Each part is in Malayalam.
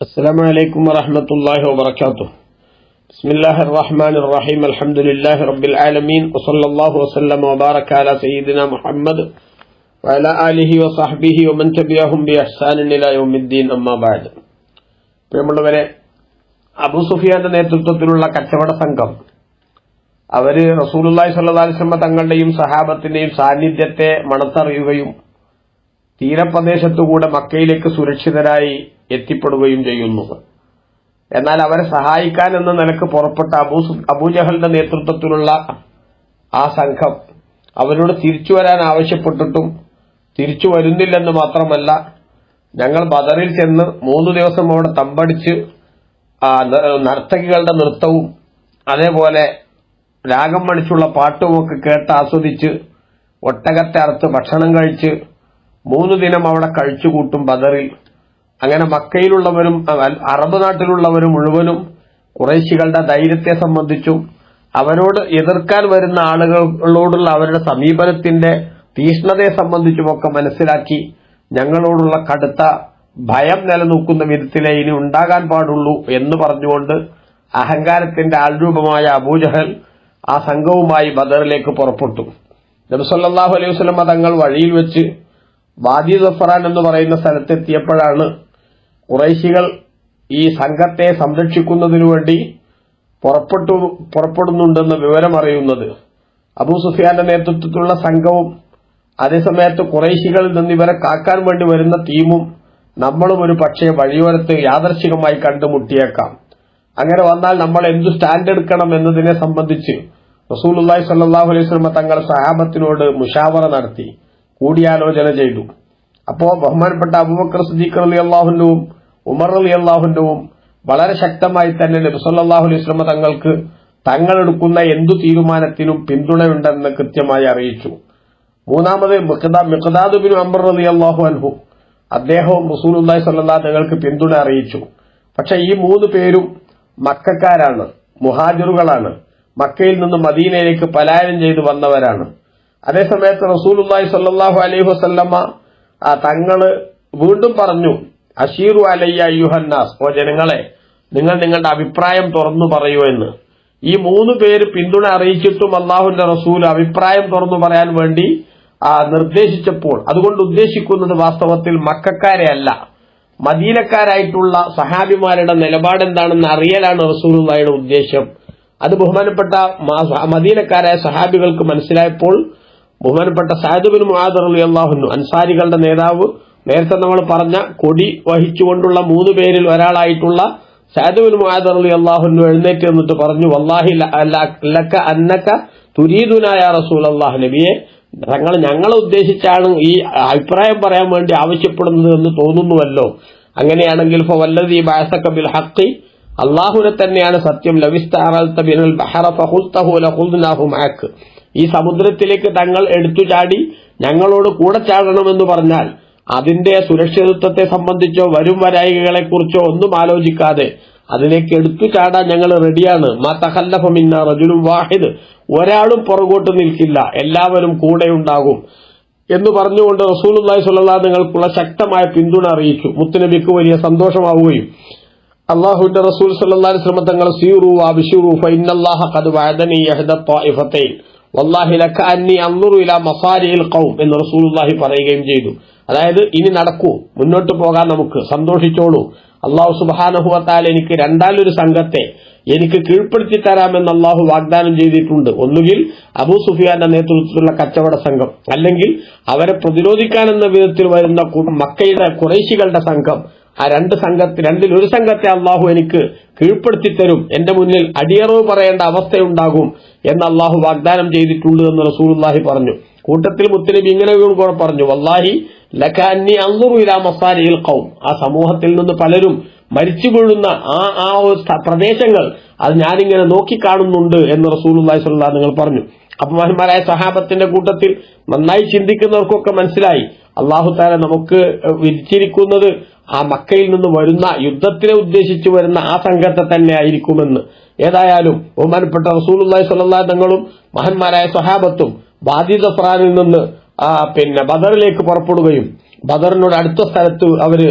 السلام عليكم ورحمة الله وبركاته بسم الله الرحمن الرحيم الحمد لله رب العالمين وصلى الله وسلم وبارك على سيدنا محمد وعلى آله وصحبه ومن تبعهم بإحسان إلى يوم الدين أما بعد പ്രിയമുള്ളവരെ അബു സുഫിയാന്റെ നേതൃത്വത്തിലുള്ള കച്ചവട സംഘം അവര് റസൂലുള്ളാഹി സ്വല്ലല്ലാഹി അലൈഹി വസല്ലം തങ്ങളുടെയും സഹാബത്തിന്റെയും സാന്നിധ്യത്തെ മണത്തറിയുകയും തീരപ്രദേശത്തുകൂടെ മക്കയിലേക്ക് സുരക്ഷിതരായി എത്തിപ്പെടുകയും ചെയ്യുന്നു. എന്നാൽ അവരെ സഹായിക്കാൻ എന്ന നിലയ്ക്ക് പുറപ്പെട്ട അബൂ അബൂജഹലിന്റെ നേതൃത്വത്തിലുള്ള ആ സംഘം അവരോട് തിരിച്ചു വരാൻ ആവശ്യപ്പെട്ടിട്ടും തിരിച്ചു വരുന്നില്ലെന്ന് മാത്രമല്ല ഞങ്ങൾ ബദറിൽ ചെന്ന് മൂന്ന് ദിവസം അവിടെ തമ്പടിച്ച് നർത്തകികളുടെ നൃത്തവും അതേപോലെ രാഗം മണിച്ചുള്ള പാട്ടുമൊക്കെ കേട്ട് ആസ്വദിച്ച് ഒട്ടകത്തെ അറുത്ത് ഭക്ഷണം കഴിച്ച് മൂന്ന് ദിനം അവിടെ കഴിച്ചുകൂട്ടും ബദറിൽ. അങ്ങനെ മക്കയിലുള്ളവരും അറബ് നാട്ടിലുള്ളവരും മുഴുവനും കുറേശികളുടെ ധൈര്യത്തെ സംബന്ധിച്ചും അവരോട് എതിർക്കാൻ വരുന്ന ആളുകളോടുള്ള അവരുടെ സമീപനത്തിന്റെ തീഷ്ണതയെ സംബന്ധിച്ചുമൊക്കെ മനസ്സിലാക്കി ഞങ്ങളോടുള്ള കടുത്ത ഭയം നിലനിൽക്കുന്ന വിധത്തിലേ ഇനി ഉണ്ടാകാൻ പാടുള്ളൂ എന്ന് പറഞ്ഞുകൊണ്ട് അഹങ്കാരത്തിന്റെ ആൾരൂപമായ അബൂജഹൽ ആ സംഘവുമായി ബദറിലേക്ക് പുറപ്പെട്ടു. നബിസല്ലാഹു അലൈഹി വസ്ലമ തങ്ങൾ വഴിയിൽ വെച്ച് വാദി സഫറാൻ എന്ന് പറയുന്ന സ്ഥലത്തെത്തിയപ്പോഴാണ് കുറേശികൾ ഈ സംഘത്തെ സംരക്ഷിക്കുന്നതിനു വേണ്ടി പുറപ്പെട്ടു പുറപ്പെടുന്നുണ്ടെന്ന് വിവരം അറിയുന്നത് അബൂ സുഫിയാന്റെ നേതൃത്വത്തിലുള്ള സംഘവും അതേസമയത്ത് കുറേശികളിൽ നിന്ന് ഇവരെ കാക്കാൻ വേണ്ടി വരുന്ന ടീമും നമ്മളും ഒരു പക്ഷേ വഴിയോരത്ത് യാദർശികമായി കണ്ടുമുട്ടിയേക്കാം. അങ്ങനെ വന്നാൽ നമ്മൾ എന്തു സ്റ്റാൻഡ് എടുക്കണം എന്നതിനെ സംബന്ധിച്ച് റസൂലുള്ളാഹി സല്ലാഹു അലൈഹി സ്വലമ തങ്ങൾ സഹാബത്തിനോട് മുഷാവറ നടത്തി. കൂടിയാലോചന ചെയ്തു. അപ്പോ ബഹുമാനപ്പെട്ട അബൂബക്കർ സിദ്ദീഖ് അലി അള്ളാഹുനും ഉമർ അലി അള്ളാഹുനും വളരെ ശക്തമായി തന്നെ നബി സല്ലല്ലാഹു അലൈഹി സ്വലമ തങ്ങൾക്ക് തങ്ങളെടുക്കുന്ന എന്തു തീരുമാനത്തിനും പിന്തുണയുണ്ടെന്ന് കൃത്യമായി അറിയിച്ചു. മൂന്നാമത് മിഖദാദ് ബിൻ അംബർ അലി അള്ളാഹു അൻഹു അദ്ദേഹവും റസൂലുള്ളാഹി സല്ലാ തങ്ങൾക്ക് പിന്തുണ അറിയിച്ചു. പക്ഷെ ഈ മൂന്ന് പേരും മക്കാരാണ് മുഹാജിറുകളാണ്. മക്കയിൽ നിന്ന് മദീനയിലേക്ക് പലായനം ചെയ്തു വന്നവരാണ്. അതേസമയത്ത് റസൂലുള്ളാഹി സല്ലാഹു അലൈഹി വസല്ലമ ആ, തങ്ങൾ വീണ്ടും പറഞ്ഞു അഷീറു അലയ്യ യുഹന്നാസ് ഓ ജനങ്ങളെ നിങ്ങൾ നിങ്ങളുടെ അഭിപ്രായം തുറന്നു പറയൂ എന്ന്. ഈ മൂന്ന് പേര് പിന്തുണ അറിയിച്ചിട്ടും അള്ളാഹുന്റെ റസൂൽ അഭിപ്രായം തുറന്നു പറയാൻ വേണ്ടി നിർദ്ദേശിച്ചപ്പോൾ അതുകൊണ്ട് ഉദ്ദേശിക്കുന്നത് വാസ്തവത്തിൽ മക്കാരെ അല്ല. മദീനക്കാരായിട്ടുള്ള സഹാബിമാരുടെ നിലപാട് എന്താണെന്ന് അറിയലാണ് റസൂലുള്ളയുടെ ഉദ്ദേശം. അത് ബഹുമാനപ്പെട്ട മദീനക്കാരായ സഹാബികൾക്ക് മനസ്സിലായപ്പോൾ ബഹുമാനപ്പെട്ട സാദുബിൻ മുഹാദർ അലി അള്ളാഹുന്നു അൻസാരികളുടെ നേതാവ്. നേരത്തെ നമ്മൾ പറഞ്ഞ കൊടി വഹിച്ചുകൊണ്ടുള്ള മൂന്ന് പേരിൽ ഒരാളായിട്ടുള്ള സാദുബിൻ മുഹാദർ അലി അള്ളാഹുന്നു എഴുന്നേറ്റ് എന്നിട്ട് പറഞ്ഞു വല്ലാഹി അന്നക്ക തുരീദുനായ റസൂൽ അള്ളാഹു നബിയെ. തങ്ങൾ ഞങ്ങളെ ഉദ്ദേശിച്ചാണ് ഈ അഭിപ്രായം പറയാൻ വേണ്ടി ആവശ്യപ്പെടുന്നത് എന്ന് തോന്നുന്നുവല്ലോ. അങ്ങനെയാണെങ്കിൽ ബിൽ അള്ളാഹുനെ തന്നെയാണ് സത്യം. ലവിസ്താറൽ ബിനൽ ബഹറ ഫഖുൽതഹു ലഖുൽനാഹു മഅക് ഈ സമുദ്രത്തിലേക്ക് തങ്ങൾ എടുത്തു ചാടി ഞങ്ങളോട് കൂടെ ചാടണമെന്ന് പറഞ്ഞാൽ അതിന്റെ സുരക്ഷിതത്വത്തെ സംബന്ധിച്ചോ വരും വരായികളെക്കുറിച്ചോ ഒന്നും ആലോചിക്കാതെ അതിലേക്ക് എടുത്തു ചാടാൻ ഞങ്ങൾ റെഡിയാണ്. മാ തഹല്ലഫമിന്ന റജുലും വാഹിദ്. ഒരാളും പുറകോട്ട് നിൽക്കില്ല. എല്ലാവരും കൂടെയുണ്ടാകും എന്ന് പറഞ്ഞുകൊണ്ട് റസൂലുള്ളാഹി സ്വല്ലല്ലാഹു നിങ്ങൾക്കുള്ള ശക്തമായ പിന്തുണ അറിയിച്ചു മുത്തുനബിക്ക് വലിയ സന്തോഷമാവുകയും അള്ളാഹുവിന്റെ റസൂൽ സല്ലാ വസല്ലം തങ്ങൾ സീറു അബിഷുറു ഫൈനല്ലാഹ ഖദ് വാദനി യഹ്ദ വല്ലാഹി ലക അന്നി എന്ന് റസൂലുള്ളാഹി പറയുകയും ചെയ്തു. അതായത് ഇനി നടക്കൂ മുന്നോട്ട് പോകാൻ നമുക്ക് സന്തോഷിച്ചോളൂ. അള്ളാഹു സുബ്ഹാനഹു വതആല എനിക്ക് രണ്ടാലൊരു സംഘത്തെ എനിക്ക് കീഴ്പ്പെടുത്തി തരാമെന്ന് അള്ളാഹു വാഗ്ദാനം ചെയ്തിട്ടുണ്ട്. ഒന്നുകിൽ അബൂ സുഫിയാന്റെ നേതൃത്വത്തിലുള്ള കച്ചവട സംഘം അല്ലെങ്കിൽ അവരെ പ്രതിരോധിക്കാനെന്ന വിധത്തിൽ വരുന്ന മക്കയുടെ കുറേശികളുടെ സംഘം ആ രണ്ട് സംഘത്തിൽ രണ്ടിൽ ഒരു സംഘത്തെ അള്ളാഹു എനിക്ക് കീഴ്പ്പെടുത്തി തരും. എന്റെ മുന്നിൽ അടിയറവ് പറയേണ്ട അവസ്ഥയുണ്ടാകും എന്ന് അള്ളാഹു വാഗ്ദാനം ചെയ്തിട്ടുണ്ട് എന്ന് റസൂലുള്ളാഹി പറഞ്ഞു. കൂട്ടത്തിൽ മുത്തലിബ് ഇങ്ങനെ കൂടെ പറഞ്ഞു വല്ലാഹി ലഖാന്നി അന്നുറു ഇലാ മസാരിയിൽ ഖൗം. ആ സമൂഹത്തിൽ നിന്ന് പലരും മരിച്ചു വീഴുന്ന ആ ആ പ്രദേശങ്ങൾ അത് ഞാനിങ്ങനെ നോക്കിക്കാണുന്നുണ്ട് എന്ന് റസൂലുള്ളാഹി സ്വല്ലാ നിങ്ങൾ പറഞ്ഞു. അപമാന്മാരായ സഹാബത്തിന്റെ കൂട്ടത്തിൽ നന്നായി ചിന്തിക്കുന്നവർക്കൊക്കെ മനസ്സിലായി. അള്ളാഹു താല നമുക്ക് വിധിച്ചിരിക്കുന്നത് ആ മക്കയിൽ നിന്ന് വരുന്ന യുദ്ധത്തിനെ ഉദ്ദേശിച്ചു വരുന്ന ആ സംഘത്തെ തന്നെ ആയിരിക്കുമെന്ന്. ഏതായാലും ബഹുമാനപ്പെട്ട റസൂലുള്ളാഹി സ്വല്ലല്ലാഹു തങ്ങളും മഹന്മാരായ സ്വഹാബത്തും ബാധിത ഫ്രാനിൽ നിന്ന് പിന്നെ ബദറിലേക്ക് പുറപ്പെടുകയും ബദറിനോട് അടുത്ത സ്ഥലത്ത് അവർ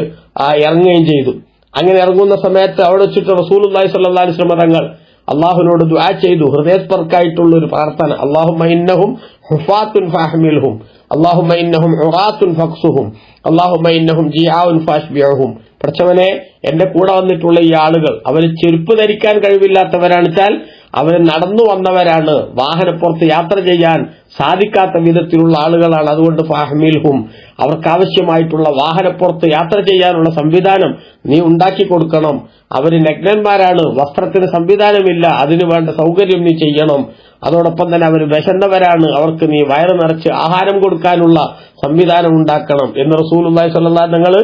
ഇറങ്ങുകയും ചെയ്തു. അങ്ങനെ ഇറങ്ങുന്ന സമയത്ത് അവിടെ വെച്ചിട്ട് റസൂൽ അള്ളാഹി സല്ലാ അലിസ്ലമ തങ്ങൾ അള്ളാഹുവിനോട് ദ്വാ ചെയ്തു. ഹൃദയസ്പർക്കായിട്ടുള്ള ഒരു പ്രാർത്ഥന. അള്ളാഹുമ്മ ഇന്നഹും ഹുഫാത്തുൻ ഫാഹ്മിൽഹും. അള്ളാഹുമ്മ ഇന്നഹും ഉറാത്തുൻ ഫക്സുഹും അള്ളാഹുമ്മ ഇന്നഹും ജിയാഉൻ ഫാഷ്ബിയഹും പഠിച്ചവനെ എന്റെ കൂടെ വന്നിട്ടുള്ള ഈ ആളുകൾ അവർ ചെരുപ്പ് ധരിക്കാൻ കഴിവില്ലാത്തവരാണ് വെച്ചാൽ അവർ നടന്നു വന്നവരാണ്. വാഹനപ്പുറത്ത് യാത്ര ചെയ്യാൻ സാധിക്കാത്ത വിധത്തിലുള്ള ആളുകളാണ്. അതുകൊണ്ട് ഫാഹ്മിൽഹും അവർക്ക് ആവശ്യമായിട്ടുള്ള വാഹനപ്പുറത്ത് യാത്ര ചെയ്യാനുള്ള സംവിധാനം നീ ഉണ്ടാക്കി കൊടുക്കണം. അവർ നഗ്നന്മാരാണ് വസ്ത്രത്തിന് സംവിധാനമില്ല. അതിനു വേണ്ട സൗകര്യം നീ ചെയ്യണം. അതോടൊപ്പം തന്നെ അവർ വിശന്നവരാണ്. അവർക്ക് നീ വയറ് നിറച്ച് ആഹാരം കൊടുക്കാനുള്ള സംവിധാനം ഉണ്ടാക്കണം എന്ന് സ്വല്ലല്ലാഹു അലൈഹി ഞങ്ങൾ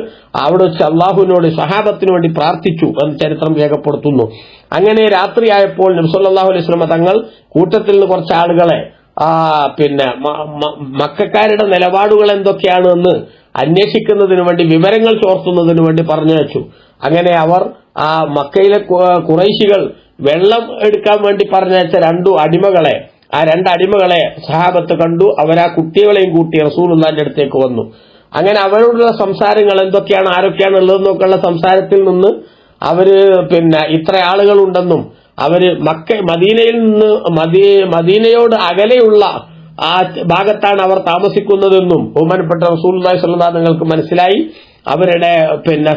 അവിടെ വെച്ച് അള്ളാഹുവിനോട് സഹാബത്തിനു വേണ്ടി പ്രാർത്ഥിച്ചു എന്ന് ചരിത്രം രേഖപ്പെടുത്തുന്നു. അങ്ങനെ രാത്രിയായപ്പോൾ നബ്സല്ലാഹു അലൈഹി സ്വലമ തങ്ങൾ കൂട്ടത്തിൽ നിന്ന് കുറച്ച് ആളുകളെ ആ പിന്നെ മക്കാരുടെ നിലപാടുകൾ എന്തൊക്കെയാണ് എന്ന് അന്വേഷിക്കുന്നതിന് വേണ്ടി വിവരങ്ങൾ ചോർത്തുന്നതിന് വേണ്ടി പറഞ്ഞു വെച്ചു അങ്ങനെ അവർ ആ മക്കയിലെ കുറൈശികൾ വെള്ളം എടുക്കാൻ വേണ്ടി പറഞ്ഞയച്ച രണ്ടു അടിമകളെ ആ രണ്ട് അടിമകളെ സഹാബത്ത് കണ്ടു. അവരാ കുട്ടികളെയും കൂട്ടി റസൂലുള്ളാന്റെ അടുത്തേക്ക് വന്നു. അങ്ങനെ അവരോടുള്ള സംസാരങ്ങൾ എന്തൊക്കെയാണ് ആരൊക്കെയാണ് ഉള്ളതെന്നൊക്കെയുള്ള സംസാരത്തിൽ നിന്ന് അവർ പിന്നെ ഇത്ര ആളുകളുണ്ടെന്നും അവർ മക്ക മദീനയിൽ നിന്ന് മദീനയോട് അകലെയുള്ള ആ ഭാഗത്താണ് അവർ താമസിക്കുന്നതെന്നും ബഹുമാനപ്പെട്ട അലൈഹി നിങ്ങൾക്ക് മനസ്സിലായി. അവരുടെ പിന്നെ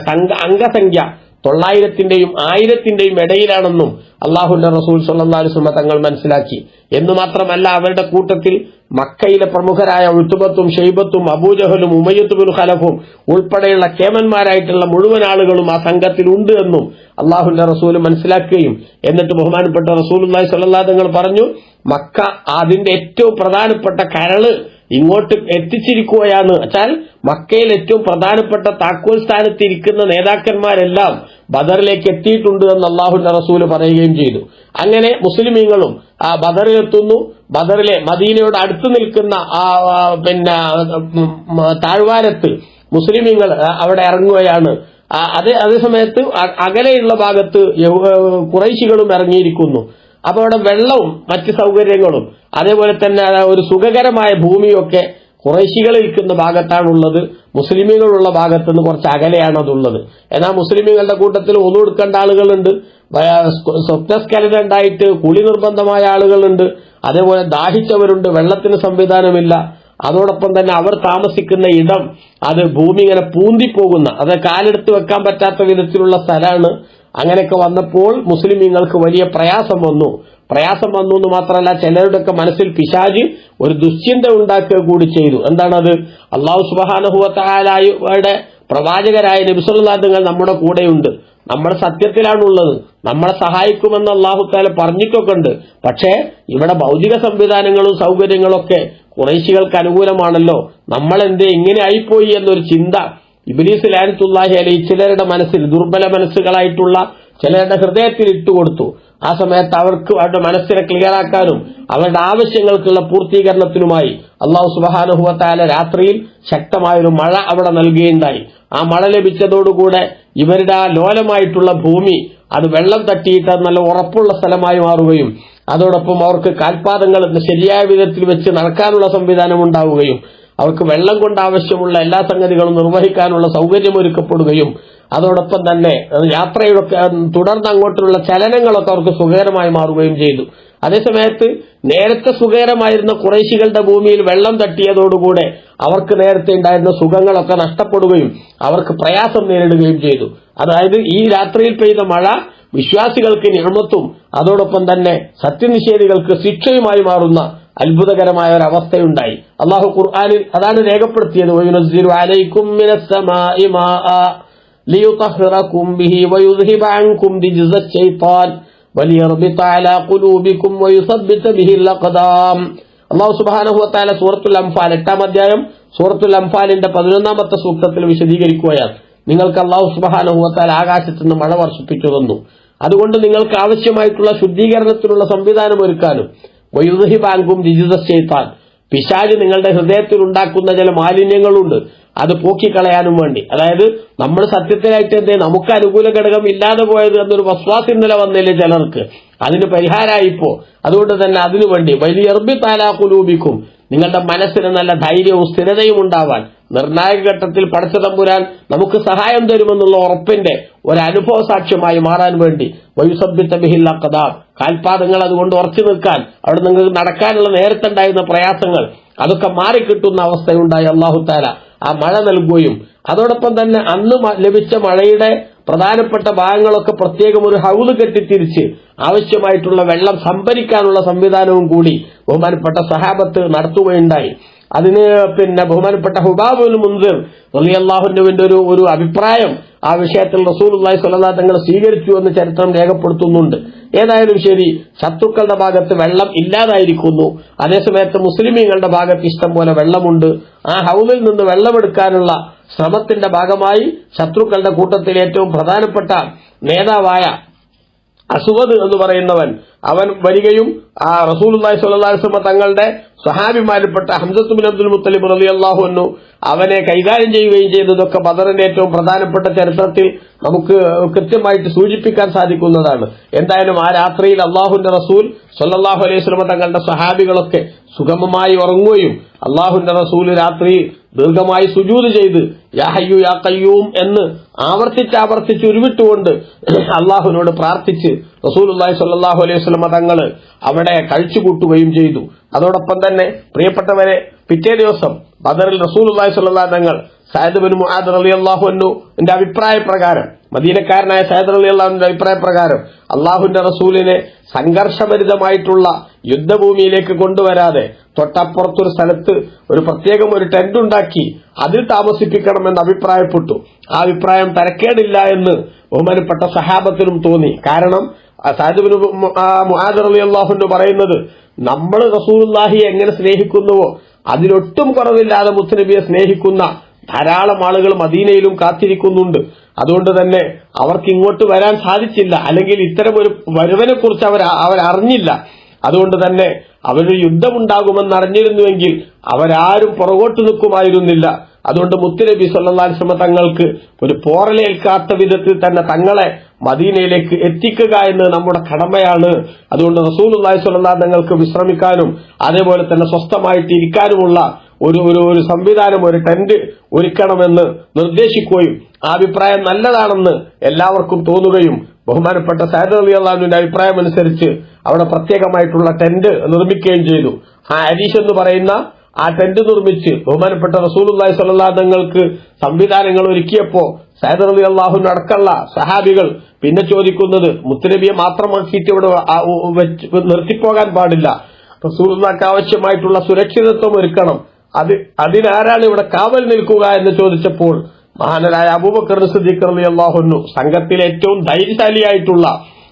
അംഗസംഖ്യ തൊള്ളായിരത്തിന്റെയും ആയിരത്തിന്റെയും ഇടയിലാണെന്നും അള്ളാഹുന്റെ റസൂൽ വസല്ലം തങ്ങൾ മനസ്സിലാക്കി. എന്ന് മാത്രമല്ല അവരുടെ കൂട്ടത്തിൽ മക്കയിലെ പ്രമുഖരായ ഉത്തുബത്തും ഷെയ്ബത്തും അബൂജഹലും ഉമയ്യത്തുബിൻ ഖലഫും ഉൾപ്പെടെയുള്ള കേമന്മാരായിട്ടുള്ള മുഴുവൻ ആളുകളും ആ സംഘത്തിൽ ഉണ്ട് എന്നും അള്ളാഹുന്റെ റസൂൽ മനസ്സിലാക്കുകയും എന്നിട്ട് ബഹുമാനപ്പെട്ട റസൂൽ സല്ലാ തങ്ങൾ പറഞ്ഞു മക്ക അതിന്റെ ഏറ്റവും പ്രധാനപ്പെട്ട കരൾ ഇങ്ങോട്ട് എത്തിച്ചിരിക്കുകയാണ്. വെച്ചാൽ മക്കയിൽ ഏറ്റവും പ്രധാനപ്പെട്ട താക്കോൽ സ്ഥാനത്ത് ഇരിക്കുന്ന നേതാക്കന്മാരെല്ലാം ബദറിലേക്ക് എത്തിയിട്ടുണ്ട് എന്ന് അള്ളാഹുന്റെ റസൂൽ പറയുകയും ചെയ്തു. അങ്ങനെ മുസ്ലിമീങ്ങളും ആ ബദറിലെത്തുന്നു. ബദറിലെ മദീനയോട് അടുത്ത് നിൽക്കുന്ന ആ പിന്നെ താഴ്വാരത്ത് മുസ്ലിമീങ്ങൾ അവിടെ ഇറങ്ങുകയാണ്. അതേ അതേ സമയത്ത് അ- അകലെയുള്ള ഭാഗത്ത് കുറൈശികളും ഇറങ്ങിയിരിക്കുന്നു. അപ്പൊ അവിടെ വെള്ളവും മറ്റ് സൗകര്യങ്ങളും അതേപോലെ തന്നെ ഒരു സുഖകരമായ ഭൂമിയൊക്കെ കുറേശികൾ ഇരിക്കുന്ന ഭാഗത്താണുള്ളത് മുസ്ലിമുകളുള്ള ഭാഗത്ത് നിന്ന് കുറച്ച് അകലെയാണ് അതുള്ളത് എന്നാൽ മുസ്ലിമുകളുടെ കൂട്ടത്തിൽ ഒന്നു കൊടുക്കേണ്ട ആളുകളുണ്ട് സ്വപ്നസ്കലന ഉണ്ടായിട്ട് കുളി നിർബന്ധമായ ആളുകളുണ്ട് അതേപോലെ ദാഹിച്ചവരുണ്ട് വെള്ളത്തിന് സംവിധാനമില്ല. അതോടൊപ്പം തന്നെ അവർ താമസിക്കുന്ന ഇടം അത് ഭൂമി ഇങ്ങനെ പൂന്തിപ്പോകുന്ന അത് കാലെടുത്ത് വെക്കാൻ പറ്റാത്ത വിധത്തിലുള്ള സ്ഥലമാണ് അങ്ങനെയൊക്കെ വന്നപ്പോൾ മുസ്ലിമീങ്ങൾക്ക് വലിയ പ്രയാസം വന്നു. പ്രയാസം വന്നു എന്ന് മാത്രമല്ല ചിലരുടെയൊക്കെ മനസ്സിൽ പിശാജ് ഒരു ദുശ്ചിന്ത ഉണ്ടാക്കുക കൂടി ചെയ്തു. എന്താണത്? അള്ളാഹു സുബാനഹുവത്തായാലയുടെ പ്രവാചകരായ നബിസുല്ലാദങ്ങൾ നമ്മുടെ കൂടെയുണ്ട്. നമ്മുടെ സത്യത്തിലാണുള്ളത്. നമ്മളെ സഹായിക്കുമെന്ന് അള്ളാഹുത്താല പറഞ്ഞിട്ടൊക്കെ ഉണ്ട്. പക്ഷേ ഇവിടെ ഭൗതിക സംവിധാനങ്ങളും സൗകര്യങ്ങളൊക്കെ കുറേശികൾക്ക് അനുകൂലമാണല്ലോ. നമ്മളെന്ത് എങ്ങനെ ആയിപ്പോയി എന്നൊരു ചിന്ത ഇബിലീസ് ലാനത്തുല്ലാഹി അലൈ ചിലരുടെ മനസ്സിൽ ദുർബല മനസ്സുകളായിട്ടുള്ള ചിലരുടെ ഹൃദയത്തിൽ ഇട്ടുകൊടുത്തു ആ സമയത്ത് അവർക്ക് അവരുടെ മനസ്സിനെ ക്ലിയറാക്കാനും അവരുടെ ആവശ്യങ്ങൾക്കുള്ള പൂർത്തീകരണത്തിനുമായി അള്ളാഹു സുബാനുഭവത്തായ രാത്രിയിൽ ശക്തമായൊരു മഴ അവിടെ നൽകുകയുണ്ടായി. ആ മഴ ലഭിച്ചതോടുകൂടെ ഇവരുടെ ആ ലോലമായിട്ടുള്ള ഭൂമി അത് വെള്ളം തട്ടിയിട്ട് നല്ല ഉറപ്പുള്ള സ്ഥലമായി മാറുകയും അതോടൊപ്പം അവർക്ക് കാൽപാദങ്ങൾ ശരിയായ വിധത്തിൽ വെച്ച് നടക്കാനുള്ള സംവിധാനം ഉണ്ടാവുകയും അവർക്ക് വെള്ളം കൊണ്ട് ആവശ്യമുള്ള എല്ലാ സംഗതികളും നിർവഹിക്കാനുള്ള സൗകര്യം ഒരുക്കപ്പെടുകയും അതോടൊപ്പം തന്നെ യാത്രയുടെ തുടർന്ന് അങ്ങോട്ടുള്ള ചലനങ്ങളൊക്കെ അവർക്ക് സുഖകരമായി മാറുകയും ചെയ്തു. അതേസമയത്ത് നേരത്തെ സുഖകരമായിരുന്ന കുറേശികളുടെ ഭൂമിയിൽ വെള്ളം തട്ടിയതോടുകൂടെ അവർക്ക് നേരത്തെ ഉണ്ടായിരുന്ന സുഖങ്ങളൊക്കെ നഷ്ടപ്പെടുകയും അവർക്ക് പ്രയാസം നേരിടുകയും ചെയ്തു. അതായത് ഈ രാത്രിയിൽ പെയ്ത മഴ വിശ്വാസികൾക്ക് നിർമ്മത്തും അതോടൊപ്പം തന്നെ സത്യനിഷേധികൾക്ക് ശിക്ഷയുമായി മാറുന്ന അത്ഭുതകരമായ ഒരു അവസ്ഥയുണ്ടായി. അള്ളാഹു ഖുർആാനിൽ അതാണ് രേഖപ്പെടുത്തിയത്. അള്ളാഹു സുബാനഹുത്താല സൂറത്തുൽ അംഫാൽ എട്ടാം അധ്യായം സൂറത്തുൽ അംഫാലിന്റെ പതിനൊന്നാമത്തെ സൂക്തത്തിൽ വിശദീകരിക്കുകയാണ്. നിങ്ങൾക്ക് അള്ളാഹു സുബാനഹുവത്താൽ ആകാശത്തു നിന്ന് മഴ വർഷിപ്പിച്ചു തന്നു. അതുകൊണ്ട് നിങ്ങൾക്ക് ആവശ്യമായിട്ടുള്ള ശുദ്ധീകരണത്തിനുള്ള സംവിധാനം ഒരുക്കാനും വയുദഹി ബാങ്കും രജിത ചെയ്താൻ. പിശാജ് നിങ്ങളുടെ ഹൃദയത്തിൽ ഉണ്ടാക്കുന്ന ചില മാലിന്യങ്ങളുണ്ട്. അത് പോക്കിക്കളയാനും വേണ്ടി. അതായത് നമ്മൾ സത്യത്തിലായിട്ട് എന്തേ നമുക്ക് അനുകൂല ഘടകം ഇല്ലാതെ പോയത് എന്നൊരു വസ്വാസ് ഇന്നലെ വന്നില്ലേ ചിലർക്ക്? അതിന് പരിഹാരമായിപ്പോ. അതുകൊണ്ട് തന്നെ അതിനുവേണ്ടി വലിയ എർബി താലാക്കുലൂപിക്കും നിങ്ങളുടെ മനസ്സിന് നല്ല ധൈര്യവും സ്ഥിരതയും ഉണ്ടാവാൻ നിർണായക ഘട്ടത്തിൽ പടച്ച തമ്പുരാൻ നമുക്ക് സഹായം തരുമെന്നുള്ള ഉറപ്പിന്റെ ഒരു അനുഭവ സാക്ഷ്യമായി മാറാൻ വേണ്ടി വയുസബ്ബിത്ത ബിഹില്ല കഥാം കാൽപാദങ്ങൾ അതുകൊണ്ട് ഉറച്ചു നിൽക്കാൻ അവിടെ നിങ്ങൾക്ക് നടക്കാനുള്ള നേരത്തെ ഉണ്ടായിരുന്ന പ്രയാസങ്ങൾ അതൊക്കെ മാറിക്കിട്ടുന്ന അവസ്ഥയുണ്ടായി അള്ളാഹുത്താല ആ മഴ നൽകുകയും അതോടൊപ്പം തന്നെ അന്ന് ലഭിച്ച മഴയുടെ പ്രധാനപ്പെട്ട ഭാഗങ്ങളൊക്കെ പ്രത്യേകം ഒരു ഹൗൽ കെട്ടിത്തിരിച്ച് ആവശ്യമായിട്ടുള്ള വെള്ളം സംഭരിക്കാനുള്ള സംവിധാനവും കൂടി ബഹുമാനപ്പെട്ട സഹാബത്ത് നടത്തുകയുണ്ടായി. അതിന് പിന്നെ ബഹുമാനപ്പെട്ട ഹുബാബുൽ മുൻസിർ അള്ളാഹുനുവിന്റെ ഒരു ഒരു അഭിപ്രായം ആ വിഷയത്തിൽ റസൂലുള്ളാഹി സ്വല്ലല്ലാഹു തങ്ങൾ സ്വീകരിച്ചു എന്ന് ചരിത്രം രേഖപ്പെടുത്തുന്നുണ്ട്. ഏതായാലും ശരി ശത്രുക്കളുടെ ഭാഗത്ത് വെള്ളം ഇല്ലാതായിരിക്കുന്നു. അതേസമയത്ത് മുസ്ലിമീങ്ങളുടെ ഭാഗത്ത് ഇഷ്ടം പോലെ വെള്ളമുണ്ട്. ആ ഹൗലിൽ നിന്ന് വെള്ളമെടുക്കാനുള്ള ശ്രമത്തിന്റെ ഭാഗമായി ശത്രുക്കളുടെ കൂട്ടത്തിൽ ഏറ്റവും പ്രധാനപ്പെട്ട നേതാവായ അസുവദ് എന്ന് പറയുന്നവൻ അവൻ വരികയും ആ അലൈഹി വസല്ലം തങ്ങളുടെ സഹാബിമാരിൽപ്പെട്ട ഹംസത്ത് ബിൻ അബ്ദുൽ മുത്തലിബ് റളിയല്ലാഹു അൻഹു അവനെ കൈകാര്യം ചെയ്യുകയും ചെയ്തതൊക്കെ ബദറിന്റെ ഏറ്റവും പ്രധാനപ്പെട്ട ചരിത്രത്തിൽ നമുക്ക് കൃത്യമായിട്ട് സൂചിപ്പിക്കാൻ സാധിക്കുന്നതാണ്. എന്തായാലും ആ രാത്രിയിൽ അള്ളാഹുന്റെ റസൂൽ സ്വല്ലല്ലാഹു അലൈഹി സ്വലമ തങ്ങളുടെ സഹാബികളൊക്കെ സുഗമമായി ഉറങ്ങുകയും അള്ളാഹുന്റെ റസൂൽ രാത്രി ദീർഘമായി സുജൂത് ചെയ്ത് യാ യാ കയ്യൂം എന്ന് ആവർത്തിച്ച് ആവർത്തിച്ച് ഉരുവിട്ടുകൊണ്ട് അള്ളാഹുവിനോട് പ്രാർത്ഥിച്ച് റസൂലുള്ളാഹി സ്വല്ലല്ലാഹു അലൈഹി വസല്ലം തങ്ങൾ അവിടെ കഴിച്ചുകൂട്ടുകയും ചെയ്തു. അതോടൊപ്പം തന്നെ പ്രിയപ്പെട്ടവരെ പിറ്റേ ദിവസം ബദറിൽ റസൂലുള്ളാഹി സ്വല്ലല്ലാഹു തങ്ങൾ സയദ് ബിൻ മുആദ് റളിയല്ലാഹു അൻഹുവിന്റെ അഭിപ്രായ പ്രകാരം മദീനക്കാരനായ റളിയല്ലാഹുവിന്റെ അഭിപ്രായ പ്രകാരം അള്ളാഹുവിന്റെ റസൂലിനെ സംഘർഷഭരിതമായിട്ടുള്ള യുദ്ധഭൂമിയിലേക്ക് കൊണ്ടുവരാതെ തൊട്ടപ്പുറത്തൊരു സ്ഥലത്ത് ഒരു പ്രത്യേകം ഒരു ടെന്റ് ഉണ്ടാക്കി അതിൽ താമസിപ്പിക്കണമെന്ന് അഭിപ്രായപ്പെട്ടു. ആ അഭിപ്രായം തരക്കേടില്ല എന്ന് ബഹുമാനപ്പെട്ട സഹാബത്തിനും തോന്നി. കാരണം സാഹിബിന് അലി പറയുന്നത് നമ്മൾ റസൂലുള്ളാഹിയെ എങ്ങനെ സ്നേഹിക്കുന്നുവോ അതിലൊട്ടും കുറവില്ലാതെ മുത്തുനബിയെ സ്നേഹിക്കുന്ന ധാരാളം ആളുകൾ മദീനയിലും കാത്തിരിക്കുന്നുണ്ട്. അതുകൊണ്ട് തന്നെ അവർക്ക് ഇങ്ങോട്ട് വരാൻ സാധിച്ചില്ല. അല്ലെങ്കിൽ ഇത്തരം ഒരു വരുവനെ കുറിച്ച് അവർ അവർ അറിഞ്ഞില്ല അതുകൊണ്ട് തന്നെ അവരൊരു യുദ്ധമുണ്ടാകുമെന്ന് അറിഞ്ഞിരുന്നുവെങ്കിൽ അവരാരും പുറകോട്ട് നിൽക്കുമായിരുന്നില്ല. അതുകൊണ്ട് മുത്തുനബി സല്ലാസ്ലമ തങ്ങൾക്ക് ഒരു പോറലേൽക്കാത്ത വിധത്തിൽ തന്നെ തങ്ങളെ മദീനയിലേക്ക് എത്തിക്കുക എന്ന് നമ്മുടെ കടമയാണ്. അതുകൊണ്ട് റസൂൽ റസൂലുള്ളാഹി സ്വല്ലാ തങ്ങൾക്ക് വിശ്രമിക്കാനും അതേപോലെ തന്നെ സ്വസ്ഥമായിട്ട് ഇരിക്കാനുമുള്ള ഒരു ഒരു ഒരു സംവിധാനം ഒരു ടെന്റ് ഒരുക്കണമെന്ന് നിർദ്ദേശിക്കുകയും ആ അഭിപ്രായം നല്ലതാണെന്ന് എല്ലാവർക്കും തോന്നുകയും ബഹുമാനപ്പെട്ട സാദർ അലി അള്ളാഹുവിന്റെ അഭിപ്രായം അനുസരിച്ച് അവിടെ പ്രത്യേകമായിട്ടുള്ള ടെന്റ് നിർമ്മിക്കുകയും ചെയ്തു. ആ ഹരീഷ് എന്ന് പറയുന്ന ആ ടെന്റ് നിർമ്മിച്ച് ബഹുമാനപ്പെട്ട റസൂലുള്ളാഹി സ്വല്ലല്ലാഹു തങ്ങൾക്ക് സംവിധാനങ്ങൾ ഒരുക്കിയപ്പോ സൈദർ അലി അള്ളാഹുവിന്റെ അടക്കമുള്ള സഹാബികൾ പിന്നെ ചോദിക്കുന്നത് മുത്തലബിയെ മാത്രമാക്കിയിട്ട് ഇവിടെ നിർത്തിപ്പോകാൻ പാടില്ല. റസൂൾക്ക് ആവശ്യമായിട്ടുള്ള സുരക്ഷിതത്വം ഒരുക്കണം. അത് അതിനാരാണ് ഇവിടെ കാവൽ നിൽക്കുക എന്ന് ചോദിച്ചപ്പോൾ മഹാനരായ അബൂബക്കർ സിദ്ദീഖ് റളി അള്ളാഹുന്നു സംഘത്തിലെ ഏറ്റവും ധൈര്യശാലിയായിട്ടുള്ള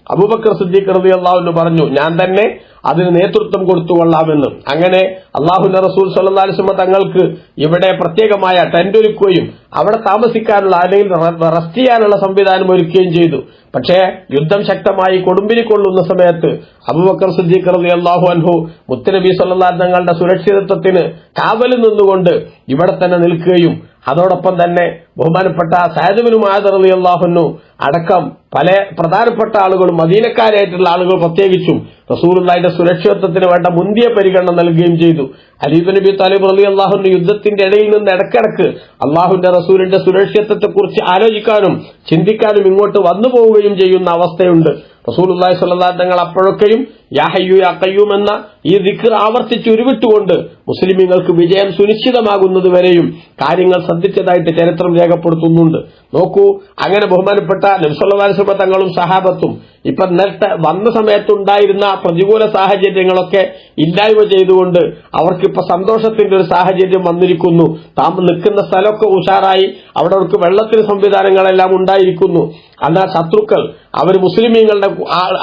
അബൂബക്കർ സിദ്ദീഖ് റളി അള്ളാഹുന്നു പറഞ്ഞു ഞാൻ തന്നെ അതിന് നേതൃത്വം കൊടുത്തുകൊള്ളാമെന്ന് അങ്ങനെ അള്ളാഹുന്റെ റസൂൽ സല്ലാസ്മ തങ്ങൾക്ക് ഇവിടെ പ്രത്യേകമായ ടെന്റ് ഒരുക്കുകയും അവിടെ താമസിക്കാനുള്ള അല്ലെങ്കിൽ റെസ്റ്റ് ചെയ്യാനുള്ള സംവിധാനം ഒരുക്കുകയും ചെയ്തു. പക്ഷേ യുദ്ധം ശക്തമായി കൊടുമ്പിരി കൊള്ളുന്ന സമയത്ത് അബുബക്കർ സിദ്ദീഖ് റബി അള്ളാഹു അൻഹു മുത്തനബി സല്ലാ തങ്ങളുടെ സുരക്ഷിതത്വത്തിന് കാവൽ നിന്നുകൊണ്ട് ഇവിടെ തന്നെ നിൽക്കുകയും അതോടൊപ്പം തന്നെ ബഹുമാനപ്പെട്ട സായദബിനു ആദറലി അള്ളാഹുനു അടക്കം പല പ്രധാനപ്പെട്ട ആളുകളും മദീനക്കാരായിട്ടുള്ള ആളുകൾ പ്രത്യേകിച്ചും റസൂലുള്ളാഹിന്റെ സുരക്ഷിതത്വത്തിന് വേണ്ട മുന്തിയ പരിഗണന നൽകുകയും ചെയ്തു. അലീബ് നബി താലിബ് അലി അള്ളാഹുന്റെ യുദ്ധത്തിന്റെ ഇടയിൽ നിന്ന് ഇടക്കിടക്ക് അള്ളാഹുന്റെ റസൂലിന്റെ സുരക്ഷിതത്വത്തെക്കുറിച്ച് ആലോചിക്കാനും ചിന്തിക്കാനും ഇങ്ങോട്ട് വന്നു പോവുകയും ചെയ്യുന്ന അവസ്ഥയുണ്ട്. റസൂൽ അള്ളാഹി സ്വല്ലാ തങ്ങൾ അപ്പോഴൊക്കെയും യാ ഹയ്യു യാ എന്ന ഈ ദിക്ർ ആവർത്തിച്ച് ഉരുവിട്ടുകൊണ്ട് മുസ്ലിമീങ്ങൾക്ക് വിജയം സുനിശ്ചിതമാകുന്നതുവരെയും കാര്യങ്ങൾ ശ്രദ്ധിച്ചതായിട്ട് ചരിത്രം രേഖപ്പെടുത്തുന്നുണ്ട്. നോക്കൂ അങ്ങനെ ബഹുമാനപ്പെട്ട നബ്സല്ലാസ്ലമ തങ്ങളും സഹാബത്തും ഇപ്പൊ നേരത്തെ വന്ന സമയത്തുണ്ടായിരുന്ന പ്രതികൂല സാഹചര്യങ്ങളൊക്കെ ഇല്ലായ്മ ചെയ്തുകൊണ്ട് അവർക്കിപ്പോ സന്തോഷത്തിന്റെ ഒരു സാഹചര്യം വന്നിരിക്കുന്നു. താമ നിൽക്കുന്ന സ്ഥലമൊക്കെ ഉഷാറായി അവിടെ അവർക്ക് വെള്ളത്തിന് സംവിധാനങ്ങളെല്ലാം ഉണ്ടായിരിക്കുന്നു. എന്നാൽ ശത്രുക്കൾ അവർ മുസ്ലിമീങ്ങളുടെ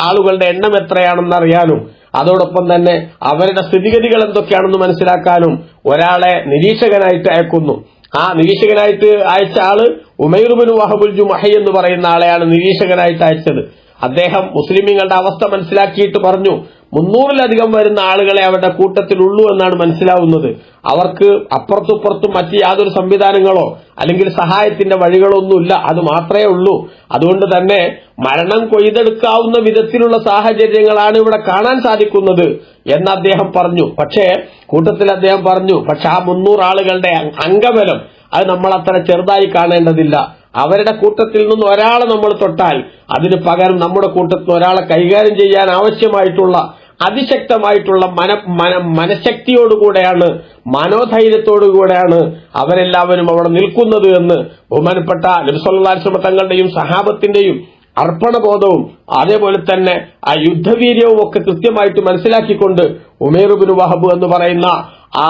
ആളുകളുടെ എണ്ണം എത്രയാണെന്ന് അറിയാനും അതോടൊപ്പം തന്നെ അവരുടെ സ്ഥിതിഗതികൾ എന്തൊക്കെയാണെന്ന് മനസ്സിലാക്കാനും ഒരാളെ നിരീക്ഷകനായിട്ട് അയക്കുന്നു. ആ നിരീക്ഷകനായിട്ട് അയച്ച ആൾ ഉമൈറുബിൻ വഹബുൽ ജുമഹി എന്ന് പറയുന്ന ആളെയാണ് നിരീക്ഷകനായിട്ട് അയച്ചത്. അദ്ദേഹം മുസ്ലിമീങ്ങളുടെ അവസ്ഥ മനസ്സിലാക്കിയിട്ട് പറഞ്ഞു. മുന്നൂറിലധികം വരുന്ന ആളുകളെ അവരുടെ കൂട്ടത്തിലുള്ളൂ എന്നാണ് മനസ്സിലാവുന്നത്. അവർക്ക് അപ്പുറത്തുപ്പുറത്തും മറ്റ് യാതൊരു സംവിധാനങ്ങളോ അല്ലെങ്കിൽ സഹായത്തിന്റെ വഴികളൊന്നുമില്ല. അത് മാത്രമേ ഉള്ളൂ. അതുകൊണ്ട് തന്നെ മരണം കൊയ്തെടുക്കാവുന്ന വിധത്തിലുള്ള സാഹചര്യങ്ങളാണ് ഇവിടെ കാണാൻ സാധിക്കുന്നത് എന്ന് അദ്ദേഹം പറഞ്ഞു. പക്ഷേ കൂട്ടത്തിൽ അദ്ദേഹം പറഞ്ഞു പക്ഷെ ആ മുന്നൂറ് ആളുകളുടെ അംഗബലം അത് നമ്മൾ അത്ര ചെറുതായി കാണേണ്ടതില്ല. അവരുടെ കൂട്ടത്തിൽ നിന്ന് ഒരാളെ നമ്മൾ തൊട്ടാൽ അതിന് പകരം നമ്മുടെ കൂട്ടത്തിൽ ഒരാളെ കൈകാര്യം ചെയ്യാൻ ആവശ്യമായിട്ടുള്ള അതിശക്തമായിട്ടുള്ള മന മന മനഃശക്തിയോടുകൂടെയാണ് മനോധൈര്യത്തോടുകൂടെയാണ് അവരെല്ലാവരും അവിടെ നിൽക്കുന്നത് എന്ന് ബഹുമാനപ്പെട്ട നബിസ്വല്ലാസ്ലമ തങ്ങളുടെയും സഹാബത്തിന്റെയും അർപ്പണബോധവും അതേപോലെ തന്നെ ആ യുദ്ധവീര്യവും ഒക്കെ കൃത്യമായിട്ട് മനസ്സിലാക്കിക്കൊണ്ട് ഉമേറുബിൻ വഹബ് എന്ന് പറയുന്ന ആ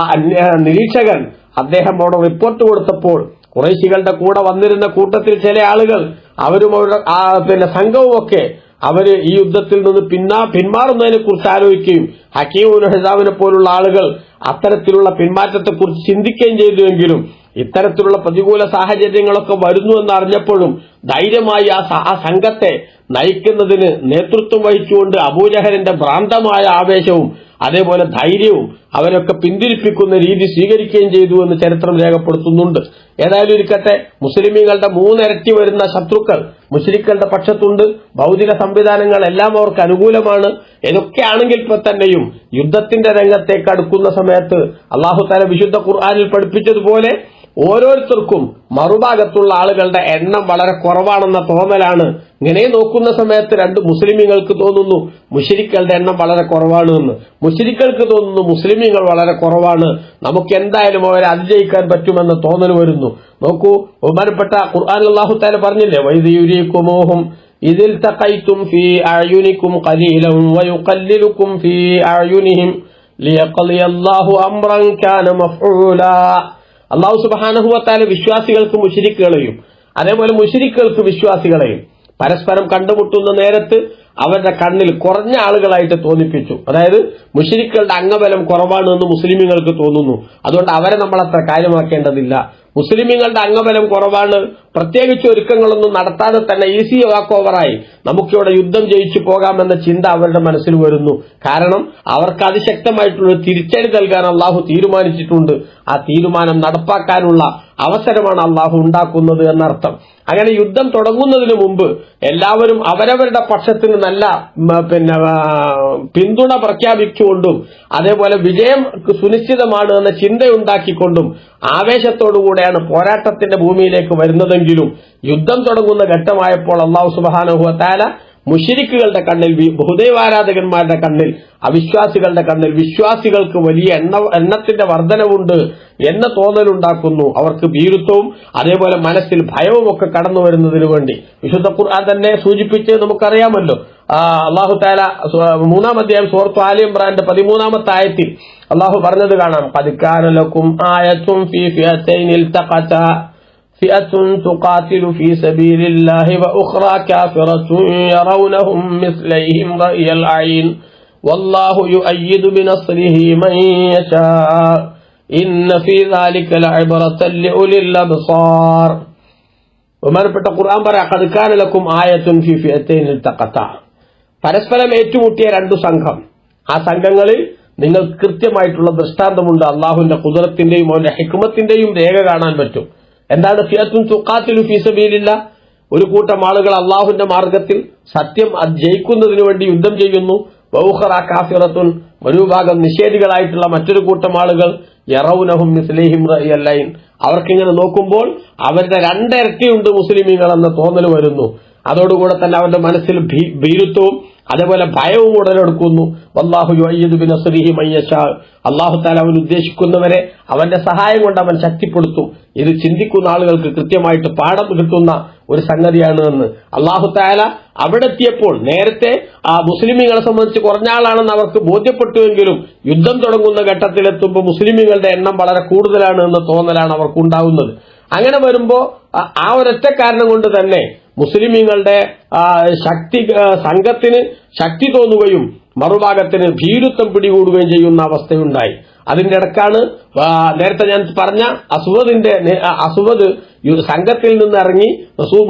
നിരീക്ഷകൻ അദ്ദേഹം അവിടെ റിപ്പോർട്ട് കൊടുത്തപ്പോൾ കുറേശികളുടെ കൂടെ വന്നിരുന്ന കൂട്ടത്തിൽ ചില ആളുകൾ അവരും അവരുടെ പിന്നെ സംഘവുമൊക്കെ അവർ ഈ യുദ്ധത്തിൽ നിന്ന് പിന്നാ പിന്മാറുന്നതിനെ കുറിച്ച് ആലോചിക്കുകയും ഹക്കീം ഹിസാബിനെ പോലുള്ള ആളുകൾ അത്തരത്തിലുള്ള പിന്മാറ്റത്തെക്കുറിച്ച് ചിന്തിക്കുകയും ചെയ്തുവെങ്കിലും ഇത്തരത്തിലുള്ള പ്രതികൂല സാഹചര്യങ്ങളൊക്കെ വരുന്നു എന്ന് അറിഞ്ഞപ്പോഴും ധൈര്യമായി ആ ആ സംഘത്തെ നയിക്കുന്നതിന് നേതൃത്വം വഹിച്ചുകൊണ്ട് അബൂജഹലിന്റെ ഭ്രാന്തമായ ആവേശവും അതേപോലെ ധൈര്യവും അവരൊക്കെ പിന്തിരിപ്പിക്കുന്ന രീതി സ്വീകരിക്കുകയും ചെയ്തു എന്ന് ചരിത്രം രേഖപ്പെടുത്തുന്നുണ്ട്. ഏതായാലും ഇരിക്കട്ടെ മുസ്ലിമീങ്ങളുടെ മൂന്നിരട്ടി വരുന്ന ശത്രുക്കൾ മുസ്ലിക്കളുടെ പക്ഷത്തുണ്ട്. ഭൗതിക സംവിധാനങ്ങൾ എല്ലാം അവർക്ക് അനുകൂലമാണ്. ഇതൊക്കെ ആണെങ്കിൽ ഇപ്പൊ തന്നെയും യുദ്ധത്തിന്റെ രംഗത്തേക്ക് അടുക്കുന്ന സമയത്ത് അള്ളാഹു താല വിശുദ്ധ ഖുർആാനിൽ പഠിപ്പിച്ചതുപോലെ ഓരോരുത്തർക്കും മറുഭാഗത്തുള്ള ആളുകളുടെ എണ്ണം വളരെ കുറവാണെന്ന തോന്നലാണ്. ഇങ്ങനെ നോക്കുന്ന സമയത്ത് രണ്ട് മുസ്ലിമീങ്ങൾക്ക് തോന്നുന്നു മുഷിരിക്കളുടെ എണ്ണം വളരെ കുറവാണ് എന്ന് മുഷിരിക്കൾക്ക് തോന്നുന്നു മുസ്ലിമീങ്ങൾ വളരെ കുറവാണ്. നമുക്ക് എന്തായാലും അവരെ അതിജയിക്കാൻ പറ്റുമെന്ന തോന്നൽ വരുന്നു. നോക്കൂ ബഹുമാനപ്പെട്ട ഖുർആൻ അള്ളാഹു താല പറഞ്ഞില്ലേ വൈദ്യുരീക്കുമോഹം ഇതിൽ തക്കൈത്തും ഫി അയുനിക്കും കലീലം വയുക്കല്ലിലുക്കും ഫി അയുനിഹിം ലിയഖളിയ അല്ലാഹു അംറൻ കാന മഫ്ഊലാ. അള്ളാഹു സുബാനഹുവത്താല വിശ്വാസികൾക്ക് മുഷിരിക്കുകളെയും അതേപോലെ മുഷിരിക്കുകൾക്ക് വിശ്വാസികളെയും പരസ്പരം കണ്ടുമുട്ടുന്ന നേരത്ത് അവരുടെ കണ്ണിൽ കുറഞ്ഞ ആളുകളായിട്ട് തോന്നിപ്പിച്ചു. അതായത് മുഷിരിക്കളുടെ അംഗബലം കുറവാണ് എന്ന് മുസ്ലിമീങ്ങൾക്ക് തോന്നുന്നു. അതുകൊണ്ട് അവരെ നമ്മൾ അത്ര കാര്യമാക്കേണ്ടതില്ല. മുസ്ലിമീങ്ങളുടെ അംഗബലം കുറവാണ്. പ്രത്യേകിച്ച് ഒരുക്കങ്ങളൊന്നും നടത്താതെ തന്നെ ഈസി വാക്ക് ഓവറായി. നമുക്കിവിടെ യുദ്ധം ജയിച്ചു പോകാമെന്ന ചിന്ത അവരുടെ മനസ്സിൽ വരുന്നു. കാരണം അവർക്ക് അതിശക്തമായിട്ടുള്ള തിരിച്ചടി നൽകാൻ അള്ളാഹു തീരുമാനിച്ചിട്ടുണ്ട്. ആ തീരുമാനം നടപ്പാക്കാനുള്ള അവസരമാണ് അള്ളാഹു ഉണ്ടാക്കുന്നത് എന്നർത്ഥം. അങ്ങനെ യുദ്ധം തുടങ്ങുന്നതിന് മുമ്പ് എല്ലാവരും അവരവരുടെ പക്ഷത്തിന് നല്ല പിന്നെ പിന്തുണ പ്രഖ്യാപിച്ചുകൊണ്ടും അതേപോലെ വിജയം സുനിശ്ചിതമാണ് എന്ന ചിന്തയുണ്ടാക്കിക്കൊണ്ടും ആവേശത്തോടുകൂടെയാണ് പോരാട്ടത്തിന്റെ ഭൂമിയിലേക്ക് വരുന്നതെങ്കിലും യുദ്ധം തുടങ്ങുന്ന ഘട്ടമായപ്പോൾ അള്ളാഹു സുബാനഹുവ താല മുഷിരിക്കുകളുടെ കണ്ണിൽ ബഹുദൈവാരാധകന്മാരുടെ കണ്ണിൽ അവിശ്വാസികളുടെ കണ്ണിൽ വിശ്വാസികൾക്ക് വലിയ എണ്ണ എണ്ണത്തിന്റെ വർധനവുണ്ട് എന്ന തോന്നലുണ്ടാക്കുന്നു. അവർക്ക് ഭീരുത്വവും അതേപോലെ മനസ്സിൽ ഭയവും ഒക്കെ കടന്നു വരുന്നതിന് വേണ്ടി. വിശുദ്ധ ഖുർആൻ തന്നെ സൂചിപ്പിച്ച് നമുക്കറിയാമല്ലോ. അള്ളാഹു താല മൂന്നാം അധ്യായം സുഹൃത്തു ആലി ഇമ്രാന്റെ പതിമൂന്നാമത്തെ ആയത്തിൽ അള്ളാഹു പറഞ്ഞത് കാണാം. പതിക്കാനലക്കും ആയത്തും فئة تقاتل في سبيل الله وأخرى كافرة يرونهم مثليهم رأي العين والله يؤيد بنصره من يشاء إن في ذلك لعبرة لأولي الأبصار ബഹുമാനപ്പെട്ട ഖുർആൻ പറയാം കടുക്കാനലക്കും ആയത്തുൻ ഫി ഫിയത്തൈൻ തക്കത്ത പരസ്പരം ഏറ്റുമുട്ടിയ രണ്ടു സംഘം ആ സംഘങ്ങളിൽ നിങ്ങൾക്ക് കൃത്യമായിട്ടുള്ള ദൃഷ്ടാന്തമുണ്ട് അള്ളാഹുവിന്റെ കുതിരത്തിന്റെയും അവന്റെ ഹിക്മത്തിന്റെയും രേഖ കാണാൻ പറ്റും എന്താണ് ഫിയത്തുൻ ഒരു കൂട്ടം ആളുകൾ അള്ളാഹുന്റെ മാർഗത്തിൽ സത്യം ജയിക്കുന്നതിനു വേണ്ടി യുദ്ധം ചെയ്യുന്നു. ബൗഹറ കാഫിറത്തുൻ ഒരു ഭാഗം നിഷേധികളായിട്ടുള്ള മറ്റൊരു കൂട്ടം ആളുകൾ യറൌനഹും അവർക്കിങ്ങനെ നോക്കുമ്പോൾ അവരുടെ രണ്ടിരട്ടിയുണ്ട് മുസ്ലിമീങ്ങൾ എന്ന തോന്നൽ വരുന്നു. അതോടുകൂടെ തന്നെ അവരുടെ മനസ്സിൽ ഭീരുത്വവും അതേപോലെ ഭയവും ഉടലെടുക്കുന്നു വല്ലാഹു അള്ളാഹു താല അവൻ ഉദ്ദേശിക്കുന്നവരെ അവന്റെ സഹായം കൊണ്ട് അവൻ ശക്തിപ്പെടുത്തും. ഇത് ചിന്തിക്കുന്ന ആളുകൾക്ക് കൃത്യമായിട്ട് പാഠം കിട്ടുന്ന ഒരു സംഗതിയാണ് എന്ന് അള്ളാഹു താല അവിടെ എത്തിയപ്പോൾ നേരത്തെ ആ മുസ്ലിമീങ്ങളെ സംബന്ധിച്ച് കുറഞ്ഞ ആളാണെന്ന് അവർക്ക് ബോധ്യപ്പെട്ടുവെങ്കിലും യുദ്ധം തുടങ്ങുന്ന ഘട്ടത്തിലെത്തുമ്പോൾ മുസ്ലിമീങ്ങളുടെ എണ്ണം വളരെ കൂടുതലാണ് എന്ന തോന്നലാണ് അവർക്ക് ഉണ്ടാവുന്നത് അങ്ങനെ വരുമ്പോ ആ- ആ ഒരൊറ്റ കാരണം കൊണ്ട് തന്നെ മുസ്ലിമീങ്ങളുടെ ശക്തി സംഘത്തിന് ശക്തി തോന്നുകയും മറുഭാഗത്തിന് ഭീരുത്വം പിടികൂടുകയും ചെയ്യുന്ന അവസ്ഥയുണ്ടായി. അതിന്റെ ഇടക്കാണ് നേരത്തെ ഞാൻ പറഞ്ഞ അസുവദിന്റെ അസുവദ് സംഘത്തിൽ നിന്ന് ഇറങ്ങി